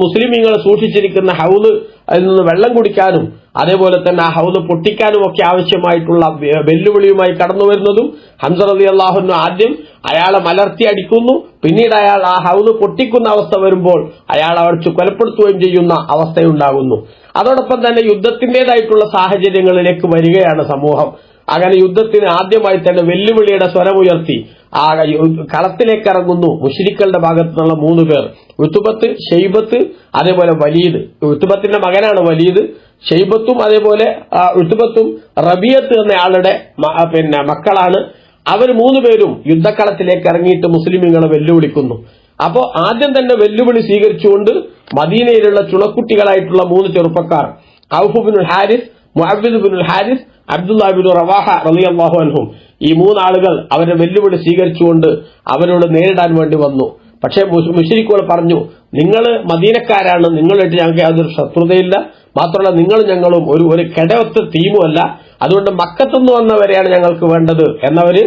മുസ്ലിമീങ്ങൾ സൂക്ഷിച്ചിരിക്കുന്ന ഹൗദ് അതിൽ നിന്ന് വെള്ളം കുടിക്കാനും അതേപോലെ തന്നെ ആ ഹൗദ് പൊട്ടിക്കാനും ഒക്കെ ആവശ്യമായിട്ടുള്ള വെല്ലുവിളിയുമായി കടന്നു വരുന്നതും ഹംസ റതി അള്ളാഹുന്നു ആദ്യം അയാളെ മലർത്തി അടിക്കുന്നു. പിന്നീട് അയാൾ ആ ഹൗദ് പൊട്ടിക്കുന്ന അവസ്ഥ വരുമ്പോൾ അയാൾ അടിച്ച് കൊലപ്പെടുത്തുകയും ചെയ്യുന്ന അവസ്ഥയുണ്ടാകുന്നു. അതോടൊപ്പം തന്നെ യുദ്ധത്തിന്റേതായിട്ടുള്ള സാഹചര്യങ്ങളിലേക്ക് വരികയാണ് സമൂഹം. അങ്ങനെ യുദ്ധത്തിന് ആദ്യമായി തന്നെ വെല്ലുവിളിയുടെ സ്വരമുയർത്തി ആ കളത്തിലേക്ക് ഇറങ്ങുന്നു. മുഷിരിക്കളുടെ ഭാഗത്തു നിന്നുള്ള മൂന്ന് പേർ. ഉത്തുബത്ത് ഷെയ്ബത്ത് അതേപോലെ വലീദ്. ഉത്തുബത്തിന്റെ മകനാണ് വലീദ്. ഷെയ്ബത്തും അതേപോലെ ഉത്തുബത്തും റബിയത്ത് എന്നയാളുടെ പിന്നെ മക്കളാണ്. അവർ മൂന്ന് പേരും യുദ്ധക്കളത്തിലേക്ക് ഇറങ്ങിയിട്ട് മുസ്ലിമുകളെ വെല്ലുവിളിക്കുന്നു. അപ്പോ ആദ്യം തന്നെ വെല്ലുവിളി സ്വീകരിച്ചുകൊണ്ട് മദീനയിലുള്ള ചുളക്കുട്ടികളായിട്ടുള്ള മൂന്ന് ചെറുപ്പക്കാർ. ഔഫുബിൻ ഹാരിസ് മുഅബ്ബിദ് ബിനുൽ ഹാരിസ് അബ്ദുല്ലാബിൻ റവാഹ റളിയല്ലാഹു അൻഹും. ഈ മൂന്നാളുകൾ അവരെ വെല്ലുവിളി സ്വീകരിച്ചുകൊണ്ട് അവരോട് നേരിടാൻ വേണ്ടി വന്നു. പക്ഷേ മുഷരിക്കുകൾ പറഞ്ഞു നിങ്ങൾ മദീനക്കാരാണ് നിങ്ങളായിട്ട് ഞങ്ങൾക്ക് യാതൊരു ശത്രുതയില്ല. മാത്രമല്ല നിങ്ങളും ഞങ്ങളും ഒരു ഒരു കിടവത്ത് തീമുമല്ല. അതുകൊണ്ട് മക്കത്തുനിന്ന് വന്നവരെയാണ് ഞങ്ങൾക്ക് വേണ്ടത്. എന്നവര്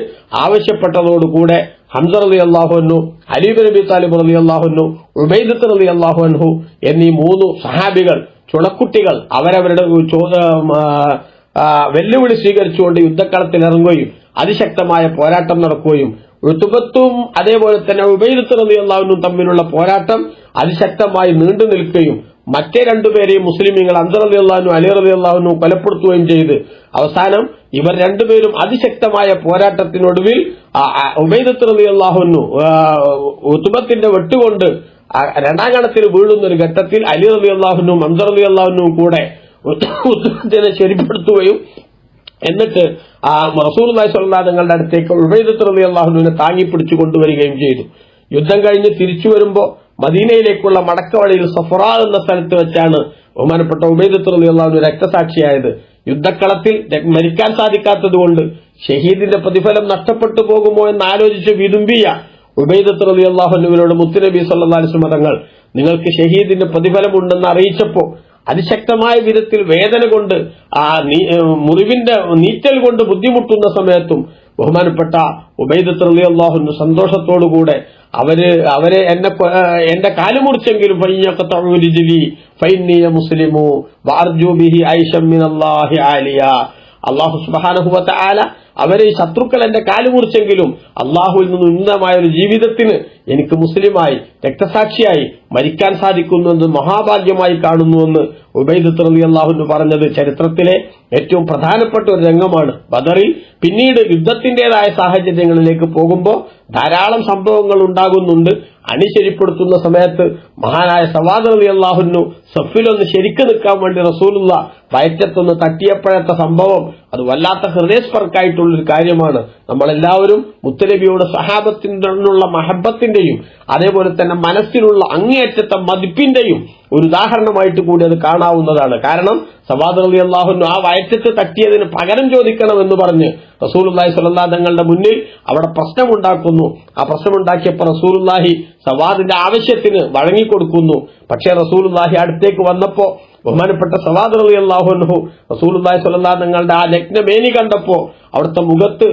ആവശ്യപ്പെട്ടതോടുകൂടെ ഹംസ അലി അള്ളാഹുനു അലീബ് നബി താലിബ് അലി അള്ളാഹുനു ഉബൈദത്ത് അലി അള്ളാഹുഅൻഹു എന്നീ മൂന്ന് സഹാബികൾ ചുണക്കുട്ടികൾ അവരവരുടെ വെല്ലുവിളി സ്വീകരിച്ചുകൊണ്ട് യുദ്ധക്കളത്തിൽ ഇറങ്ങുകയും അതിശക്തമായ പോരാട്ടം നടക്കുകയും ഋതുബത്തും അതേപോലെ തന്നെ ഉബൈദത്ത് റലി അള്ളാഹുനും തമ്മിലുള്ള പോരാട്ടം അതിശക്തമായി നീണ്ടു നിൽക്കുകയും മറ്റേ രണ്ടുപേരെയും മുസ്ലിമീങ്ങൾ അലി അള്ളാഹുനും കൊലപ്പെടുത്തുകയും ചെയ്ത് അവസാനം ഇവർ രണ്ടുപേരും അതിശക്തമായ പോരാട്ടത്തിനൊടുവിൽ ഉബൈദത്ത് റലി അള്ളാഹുനു ഉത്തുബത്തിന്റെ വെട്ടുകൊണ്ട് രണ്ടാം ഗണത്തിൽ വീഴുന്ന ഒരു ഘട്ടത്തിൽ അലി അലി അള്ളാഹുനും മൻസർ അലി അള്ളാഹുനും കൂടെ ഉദ്ദേശത്തിനെ ശരിപ്പെടുത്തുകയും എന്നിട്ട് ആ മസൂർ സ്വല്ലാ തങ്ങളുടെ അടുത്തേക്ക് ഉബൈദത്ത് അലി അള്ളാഹുനുവിനെ താങ്ങി പിടിച്ചു കൊണ്ടുവരികയും ചെയ്തു. യുദ്ധം കഴിഞ്ഞ് തിരിച്ചു വരുമ്പോ മദീനയിലേക്കുള്ള മടക്കവഴിയിൽ സഫറ എന്ന സ്ഥലത്ത് വെച്ചാണ് ബഹുമാനപ്പെട്ട ഉബൈദത്ത് അലി അള്ളാഹുനു രക്തസാക്ഷിയായത്. യുദ്ധക്കളത്തിൽ മരിക്കാൻ സാധിക്കാത്തതുകൊണ്ട് ഷഹീദിന്റെ പ്രതിഫലം നഷ്ടപ്പെട്ടു പോകുമോ എന്ന് ആലോചിച്ച് വിതുമ്പിയ. ഉബൈദത്ത് റബി അള്ളാഹുനുവിനോട് മുത്തുനബി സല്ലാസ്ലം തങ്ങൾ നിങ്ങൾക്ക് ഷഹീദിന്റെ പ്രതിഫലമുണ്ടെന്ന് അറിയിച്ചപ്പോ അതിശക്തമായ വിധത്തിൽ വേദന കൊണ്ട് ആ മുറിവിന്റെ നീറ്റൽ കൊണ്ട് ബുദ്ധിമുട്ടുന്ന സമയത്തും ബഹുമാനപ്പെട്ട ഉബൈദത്ത് റലി അള്ളാഹുന് സന്തോഷത്തോടുകൂടെ അവർ അവരെ എന്നെ എന്റെ കാലുമുറിച്ചെങ്കിലും പയ്യൊക്കെ ഫൈനീയ മുസ്ലിമു വാർജു ബിഹി ഐഷമ്മിൻ മിനല്ലാഹി ആലിയ. അള്ളാഹു സുബാനഹുബത്ത് ആല അവരെ ശത്രുക്കൾ എന്റെ കാലുമുറിച്ചെങ്കിലും അള്ളാഹുവിൽ നിന്ന് ഉന്നതമായ ഒരു ജീവിതത്തിന് എനിക്ക് മുസ്ലിമായി രക്തസാക്ഷിയായി മരിക്കാൻ സാധിക്കുന്നുവെന്ന് മഹാഭാഗ്യമായി കാണുന്നുവെന്ന് ഉബൈദത്ത് റലി അള്ളാഹുന്ന് പറഞ്ഞത് ചരിത്രത്തിലെ ഏറ്റവും പ്രധാനപ്പെട്ട ഒരു രംഗമാണ്. ബദറിൽ പിന്നീട് യുദ്ധത്തിന്റേതായ സാഹചര്യങ്ങളിലേക്ക് പോകുമ്പോൾ ധാരാളം സംഭവങ്ങൾ ഉണ്ടാകുന്നുണ്ട്. അണിശരിപ്പെടുത്തുന്ന സമയത്ത് മഹാനായ സവാദ് റലി അള്ളാഹുന്നു സഫിലൊന്ന് ശരിക്കു നിൽക്കാൻ വേണ്ടി റസൂലുള്ള വയറ്റത്തൊന്ന് തട്ടിയപ്പോഴത്തെ സംഭവം അത് വല്ലാത്ത ഹൃദയസ്പർക്കായിട്ടുള്ളൊരു കാര്യമാണ്. നമ്മളെല്ലാവരും മുത്തലബിയോട് സഹാബത്തിനുള്ള മഹബത്തിന്റെയും അതേപോലെ തന്നെ മനസ്സിലുള്ള അങ്ങേയറ്റത്തെ മതിപ്പിന്റെയും ഒരു ഉദാഹരണമായിട്ട് കൂടി അത് കാണാവുന്നതാണ്. കാരണം സവാദ് അലി അള്ളാഹുന്നു ആ വയറ്റത്ത് തട്ടിയതിന് പകരം ചോദിക്കണം എന്ന് പറഞ്ഞ് റസൂലുല്ലാഹി സ്വല്ലാ തങ്ങളുടെ മുന്നിൽ അവിടെ പ്രശ്നമുണ്ടാക്കുന്നു. ആ പ്രശ്നമുണ്ടാക്കിയപ്പോൾ റസൂലുല്ലാഹി സവാദിന്റെ ആവശ്യത്തിന് വഴങ്ങിക്കൊടുക്കുന്നു. പക്ഷേ റസൂലുല്ലാഹി അടുത്തേക്ക് വന്നപ്പോ ബഹുമാനപ്പെട്ട സവാദ് അള്ളാഹു റസൂലുല്ലാഹി സ്വല്ലാ നിങ്ങളുടെ ആ ലഗ്നമേനി കണ്ടപ്പോ അവിടുത്തെ മുഖത്ത്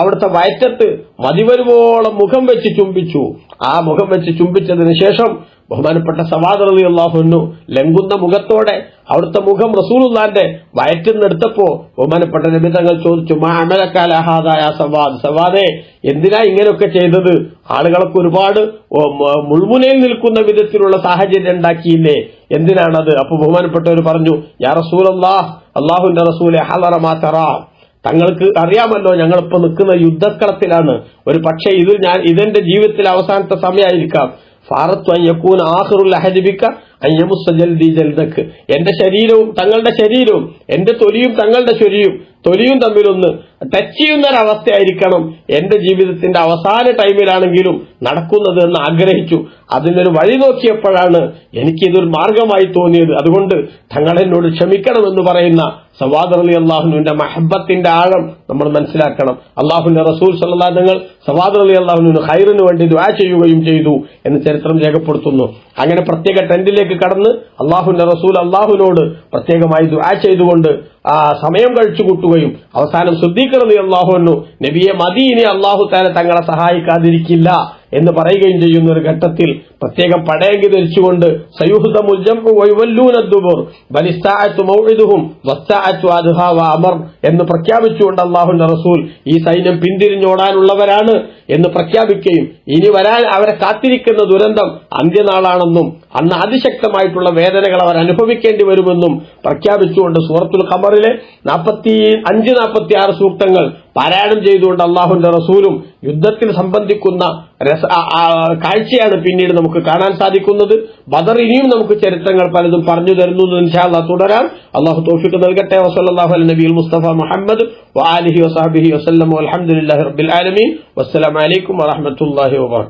അവിടുത്തെ വയറ്റത്ത് മതിവരുവോളം മുഖം വെച്ച് ചുംബിച്ചു. ആ മുഖം വെച്ച് ചുംബിച്ചതിന് ശേഷം ബഹുമാനപ്പെട്ട സവാദ് അലി അള്ളാഹുനു ലംഘുന്ന മുഖത്തോടെ അവിടുത്തെ മുഖം റസൂലുല്ലാന്റെ വയറ്റുന്നെടുത്തപ്പോ ബഹുമാനപ്പെട്ട നബിതങ്ങൾ ചോദിച്ചു മാ അമലക്കാലഹാദായ സവാദ്? സവാദെ എന്തിനാ ഇങ്ങനെയൊക്കെ ചെയ്തത്? ആളുകൾക്ക് ഒരുപാട് മുൾമുനയിൽ നിൽക്കുന്ന വിധത്തിലുള്ള സാഹചര്യം ഉണ്ടാക്കിയില്ലേ? എന്തിനാണത്? അപ്പൊ ബഹുമാനപ്പെട്ടവർ പറഞ്ഞു യാ റസൂൽ അള്ളാഹ് അള്ളാഹുന്റെ റസൂലെ ഹലറമാ തങ്ങൾക്ക് അറിയാമല്ലോ ഞങ്ങളിപ്പോ നിൽക്കുന്ന യുദ്ധക്കളത്തിലാണ്. ഒരു പക്ഷേ ഇത് ഞാൻ ഇതെന്റെ ജീവിതത്തിൽ അവസാനത്തെ സമയമായിരിക്കാം. ഫാറത്തു അയ്യക്കൂൻ ആഹുറുൽ അഹദിബിക്ക അയ്യമുസ്സ ജൽദി ജൽദക്ക് എന്റെ ശരീരവും തങ്ങളുടെ ശരീരവും എന്റെ തൊലിയും തങ്ങളുടെ ശരീരവും തൊലിയും തമ്മിലൊന്ന് ടച്ച് ചെയ്യുന്ന ഒരവസ്ഥയായിരിക്കണം എന്റെ ജീവിതത്തിന്റെ അവസാന ടൈമിലാണെങ്കിലും നടക്കുന്നത് എന്ന് ആഗ്രഹിച്ചു. അതിനൊരു വഴി നോക്കിയപ്പോഴാണ് എനിക്കിതൊരു മാർഗമായി തോന്നിയത്. അതുകൊണ്ട് തങ്ങൾ എന്നോട് ക്ഷമിക്കണമെന്ന് പറയുന്ന സവാദ് അലി അള്ളാഹുനുവിന്റെ മഹബത്തിന്റെ ആഴം നമ്മൾ മനസ്സിലാക്കണം. അള്ളാഹുന്റെ റസൂൽ സല്ലാ തങ്ങൾ സവാദ് അലി അള്ളാഹുനുവിന് ഹൈറിന് വേണ്ടി ദ്വാ ചെയ്യുകയും ചെയ്തു എന്ന് ചരിത്രം രേഖപ്പെടുത്തുന്നു. അങ്ങനെ പ്രത്യേക ടെന്റിലേക്ക് കടന്ന് അള്ളാഹുന്റെ റസൂൽ അള്ളാഹുനോട് പ്രത്യേകമായി ദ്വാ ചെയ്തുകൊണ്ട് ആ സമയം കഴിച്ചു കൂട്ടുകയും അവസാനം ശുദ്ധീകരണ എന്നു നബിയെ മദീനെ അള്ളാഹു തന്നെ തങ്ങളെ സഹായിക്കാതിരിക്കില്ല. എന്ന് പറയുകയും ചെയ്യുന്ന ഒരു ഘട്ടത്തിൽ പ്രത്യേകം പടയങ്കി ധരിച്ചുകൊണ്ട് അമർ എന്ന് പ്രഖ്യാപിച്ചുകൊണ്ട് അള്ളാഹുന്റെ റസൂൽ ഈ സൈന്യം പിന്തിരിഞ്ഞോടാനുള്ളവരാണ് എന്ന് പ്രഖ്യാപിക്കുകയും ഇനി വരാൻ അവരെ കാത്തിരിക്കുന്ന ദുരന്തം അന്ത്യനാളാണെന്നും അന്ന് അതിശക്തമായിട്ടുള്ള വേദനകൾ അവർ അനുഭവിക്കേണ്ടി വരുമെന്നും പ്രഖ്യാപിച്ചുകൊണ്ട് സൂറത്തുൽ ഖമറിലെ നാൽപ്പത്തി അഞ്ച് നാൽപ്പത്തി ആറ് സൂക്തങ്ങൾ പാരായണം ചെയ്തുകൊണ്ട് അള്ളാഹുന്റെ റസൂലും യുദ്ധത്തിൽ സംബന്ധിക്കുന്ന കാഴ്ചയാണ് പിന്നീട് നമുക്ക് കാണാൻ സാധിക്കുന്നത്. ബദർ ഇനിയും നമുക്ക് ചരിത്രങ്ങൾ പലതും പറഞ്ഞു തരുന്നു ഇൻഷാല്ല തുടരാൻ അള്ളാഹു തോഫിക്ക് നൽകട്ടെ. വസല്ലാഹു അൽ നബി മുസ്തഫ മുഹമ്മദ് വാലിഹി വസാബിഹി വസല്ലം. അലഹമുല്ലാ റബ്ബിൽ ആലമീൻ. വസ്സലാമലൈക്കും വറഹമത്തല്ലാഹി വാ